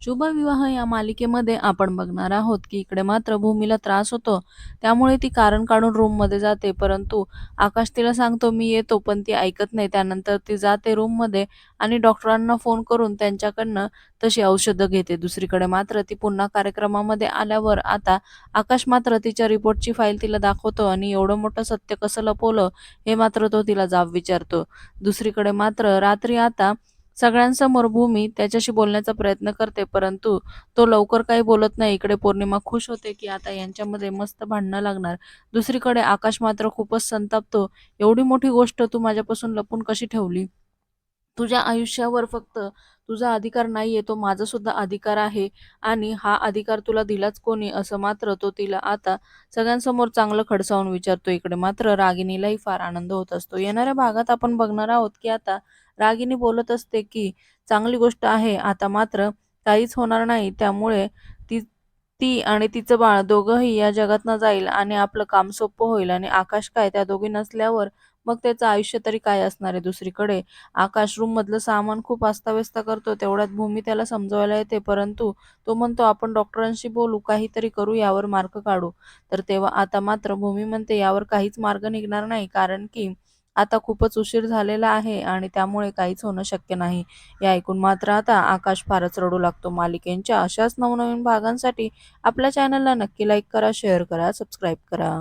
शुभविवाह या मालिकेमध्ये आपण बघणार आहोत की इकडे मात्र भूमीला त्रास होतो. त्यामुळे ती कारण काढून रूममध्ये जाते. परंतु आकाश तिला सांगतो मी येतो. पण ती ऐकत नाही. त्यानंतर ती जाते रूममध्ये आणि डॉक्टरांना फोन करून त्यांच्याकडनं तशी औषधं घेते. दुसरीकडे मात्र ती पुन्हा कार्यक्रमामध्ये आल्यावर आता आकाश मात्र तिच्या रिपोर्टची फाईल तिला दाखवतो आणि एवढं मोठं सत्य कसं लपवलं हे मात्र तो तिला जाब विचारतो. दुसरीकडे मात्र रात्री आता सगळ्यांसमोर भूमी त्याच्याशी बोलण्याचा प्रयत्न करते परंतु तो लवकर काही बोलत नाही. इकडे पौर्णिमा खुश होते की आता यांच्यामध्ये मस्त भांडणं लागणार. दुसरीकडे आकाश मात्र खूपच संतापतो. एवढी मोठी गोष्ट तू माझ्यापासून लपून कशी ठेवली? तुझ्या आयुष्यावर फक्त तुझा अधिकार नाहीये तो माझा सुद्धा अधिकार आहे आणि हा अधिकार तुला दिलाच कोणी? असं मात्र तो तिला आता सगळ्यांसमोर चांगलं खडसावून विचारतो इकडे. मात्र रागिणीलाही फार आनंद होत असतो. येणाऱ्या भागात आपण बघणार आहोत की आता रागिनी बोलत असते की चांगली गोष्ट आहे. आता मात्र काहीच होणार नाही. त्यामुळे ती आणि तिचं बाळ दोघंही या जगातनं जाईल आणि आपलं काम सोपं होईल आणि आकाश काय त्या दोघी नसल्यावर मग त्याचं आयुष्य तरी काय असणार आहे दुसरीकडे? आकाश रूम मधलं सामान खूप अस्ताव्यस्त करतो तेवढ्यात भूमी त्याला समजवायला येते परंतु तो म्हणतो आपण डॉक्टरांशी बोलू काहीतरी करू यावर मार्ग काढू. तर तेव्हा आता मात्र भूमी म्हणते यावर काहीच मार्ग निघणार नाही कारण की आता खूपच उशीर झालेला आहे आणि त्यामुळे काहीच होणं शक्य नाही. हे ऐकून मात्र आता आकाश फारच रडू लागतो. मालिकेंच्या अशाच नवनवीन भागांसाठी आपल्या चॅनलला नक्की लाईक करा शेअर करा सबस्क्राईब करा.